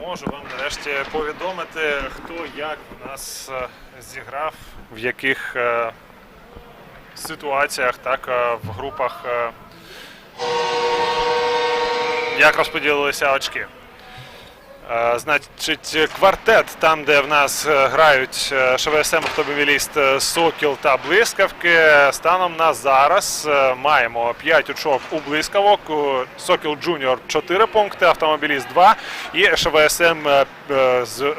можу вам нарешті повідомити, хто як у нас е, зіграв, в яких е, ситуаціях, так, е, в групах, як розподілилися очки. Е, Значить, квартет, там, де в нас е, грають е, ШВСМ автомобіліст Сокіл та Блискавки. Станом на зараз маємо 5 очок у блискавок. Сокіл Джуніор 4 пункти, автомобіліст 2 і ШВСМ з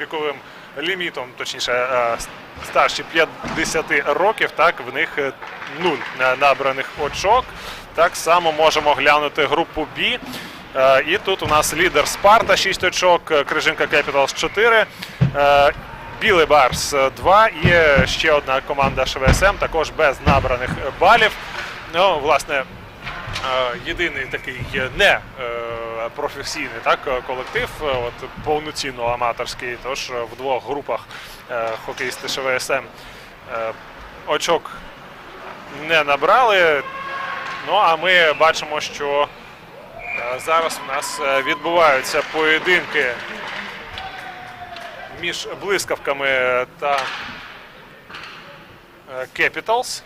віковим лімітом, точніше, старші 50 років. Так, в них е, нуль е, набраних очок. Так само можемо глянути групу Бі. Е, І тут у нас лідер Спарта 6 очок, е, Крижинка Capitals 4, е, Білий Барс 2 і ще одна команда ШВСМ, також без набраних балів. Ну, власне, єдиний такий не професійний так, колектив, от повноцінно аматорський. Тож в двох групах хокеїсти ШВСМ очок не набрали. Ну а ми бачимо, що Зараз у нас е, відбуваються поєдинки між блискавками та е, Capitals.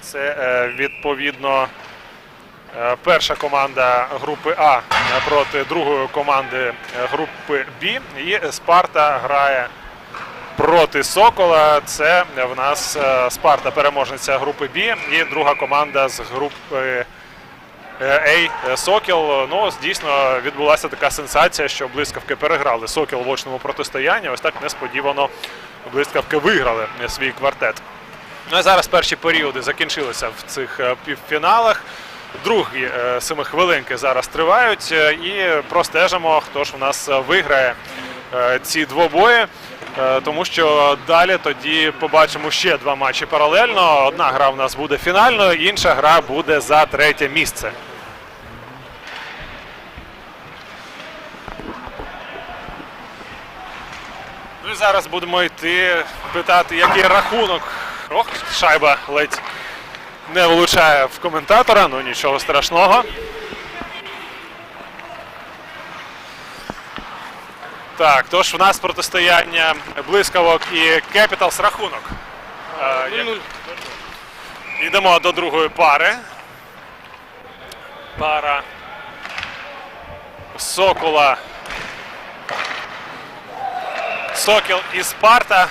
Це е, відповідно перша команда групи А проти другої команди групи Б. І Спарта грає проти Сокола. Це в нас Спарта переможниця групи Б і друга команда з групи. Ей, е, Сокіл. Ну, дійсно відбулася така сенсація, що блискавки переграли Сокіл в очному протистоянні. Ось так несподівано блискавки виграли е, свій квартет. Ну і зараз перші періоди закінчилися в цих е, півфіналах. Другі е, семихвилинки зараз тривають е, і простежимо, хто ж в нас е, виграє е, ці двобої. Е, Тому що далі тоді побачимо ще два матчі паралельно. Одна гра в нас буде фінальною, інша гра буде за третє місце. Ну і зараз будемо йти питати, який рахунок. Ох, шайба ледь не влучає в коментатора, ну нічого страшного. Так, тож в нас протистояння блискавок і Кепіталс рахунок. Е, як- Йдемо до другої пари. Пара Сокола. Сокіл і Спарта.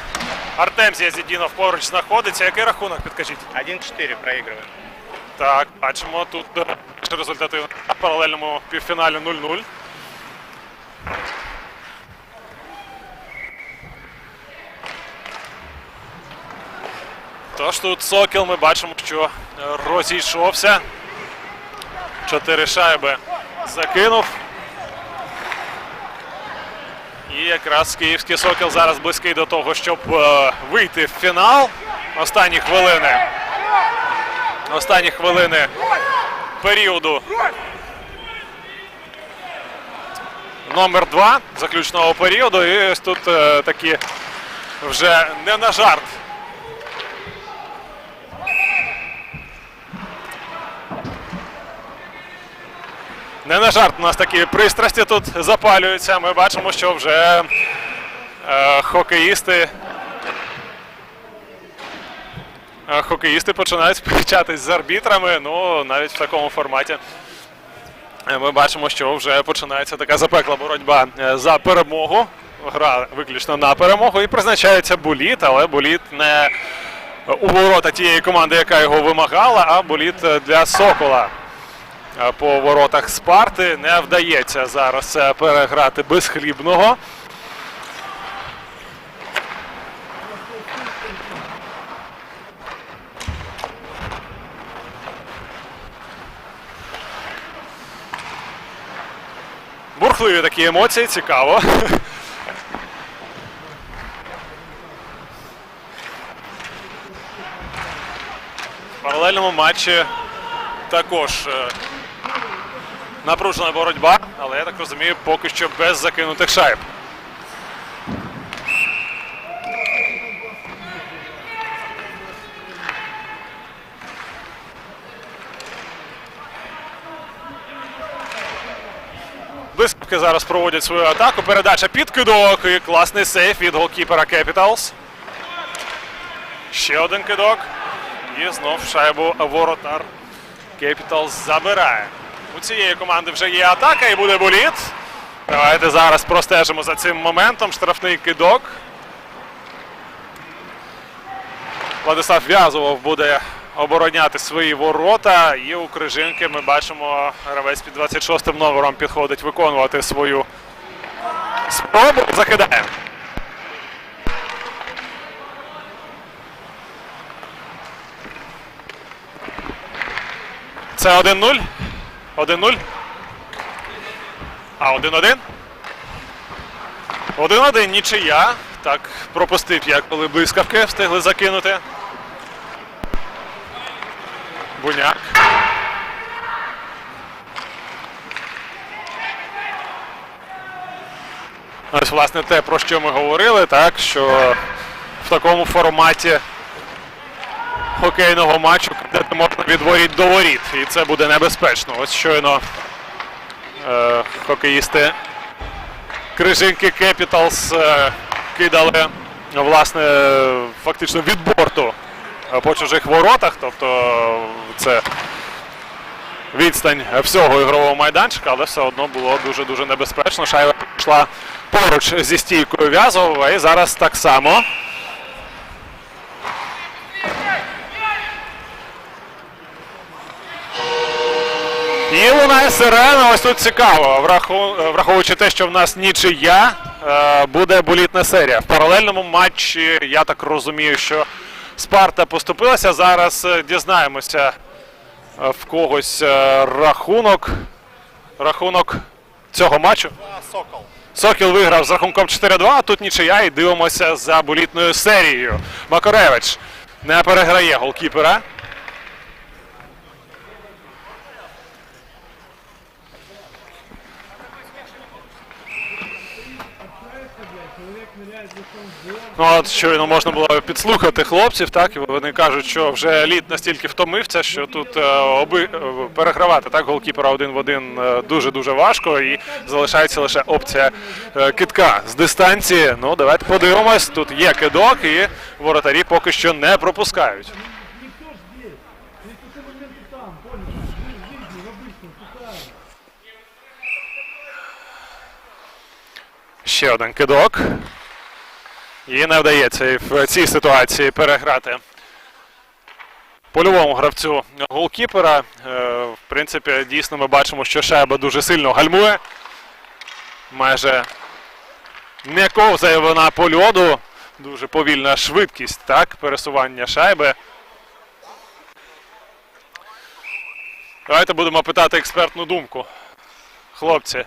Артем Зязідінов поруч знаходиться. Який рахунок, підкажіть? 1-4 проигрываем. Так, бачимо тут е, результати на паралельному півфіналі 0-0. Тож тут Сокіл ми бачимо, що е, розійшовся. Чотири шайби закинув. І якраз київський Сокіл зараз близький до того, щоб е, вийти в фінал. Останні хвилини останні хвилини періоду номер 2 заключного періоду. І ось тут е, такі вже не на жарт. Не на жарт у нас такі пристрасті тут запалюються. Ми бачимо, що вже е, хокеїсти Е, хокеїсти починають сперечатись з арбітрами. Ну, навіть в такому форматі Е, Ми бачимо, що вже починається така запекла боротьба е, за перемогу. Гра виключно на перемогу і призначається боліт, але боліт не у ворота тієї команди, яка його вимагала, а боліт для Сокола. По воротах Спарти не вдається зараз е, переграти безхлібного. Бурхливі такі емоції, цікаво. В паралельному матчі також е, напружена боротьба, але я так розумію, поки що без закинутих шайб. Блискавки зараз проводять свою атаку. Передача під кидок і класний сейф від голкіпера Capitals. Ще один кидок. І знов шайбу воротар Capitals забирає. У цієї команди вже є атака і буде боліт. Давайте зараз простежимо за цим моментом. Штрафний кидок. Владислав В'язовов буде обороняти свої ворота. І у Крижинки ми бачимо, гравець під 26 номером підходить виконувати свою спробу. Закидає. Це 1-0. 1-0. А, 1-1. 1-1 нічия. Так, пропустив я, коли блискавки встигли закинути. Буняк. Ось, власне, те, про що ми говорили, так, що в такому форматі хокейного матчу кидати можна від воріт до воріт. І це буде небезпечно. Ось щойно е, хокеїсти Крижинки Кепіталс е, кидали власне фактично від борту е, по чужих воротах. Тобто це відстань всього ігрового майданчика, але все одно було дуже-дуже небезпечно. Шайба йшла поруч зі стійкою В'язового і зараз так само. І лунає сирена. Ось тут цікаво. Враховуючи те, що в нас нічия, е, буде болітна серія. В паралельному матчі я так розумію, що Спарта поступилася. Зараз е, дізнаємося е, в когось рахунок. Рахунок цього матчу. Сокол. Сокіл виграв з рахунком 4-2, а тут нічия і дивимося за болітною серією. Макаревич не переграє голкіпера. Ну, от щойно можна було підслухати хлопців, так, і вони кажуть, що вже лід настільки втомився, що тут е, оби, е, перегравати так, голкіпера один в один е, дуже-дуже важко, і залишається лише опція е, китка з дистанції. Ну, давайте подивимось. Тут є кидок, і воротарі поки що не пропускають. Ще один кидок. І не вдається в цій ситуації переграти польовому гравцю голкіпера. Е, В принципі, дійсно ми бачимо, що шайба дуже сильно гальмує. Майже не ковзає вона по льоду. Дуже повільна швидкість так, пересування шайби. Давайте будемо питати експертну думку. Хлопці,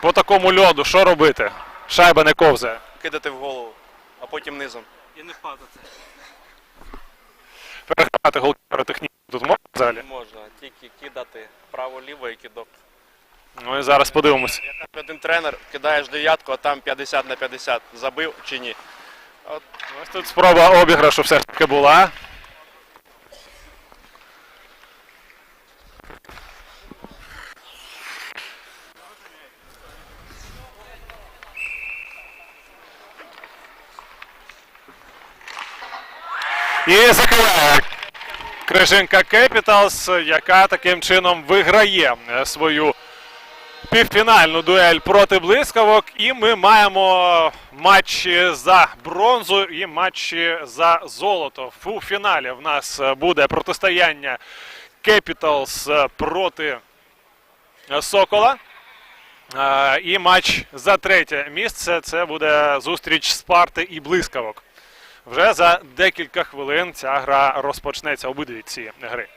по такому льоду що робити? Шайба не ковзає. Кидати в голову, а потім низом. І не падати. Перегравати голкіпера технічно тут можна в Не можна, тільки кидати право-ліво і кидок. Ну і зараз подивимося. Як один тренер, кидаєш дев'ятку, а там 50 на 50. Забив чи ні? От Ось тут спроба обіграшу все ж таки була. І закриває Крижинка Кепіталс, яка таким чином виграє е, свою півфінальну дуель проти блискавок, і ми маємо матчі за бронзу і матчі за золото. У фіналі в нас е, буде протистояння Capitals е, проти Сокола. І матч за третє місце це буде зустріч Спарти і блискавок. Вже за декілька хвилин ця гра розпочнеться обидві ці гри.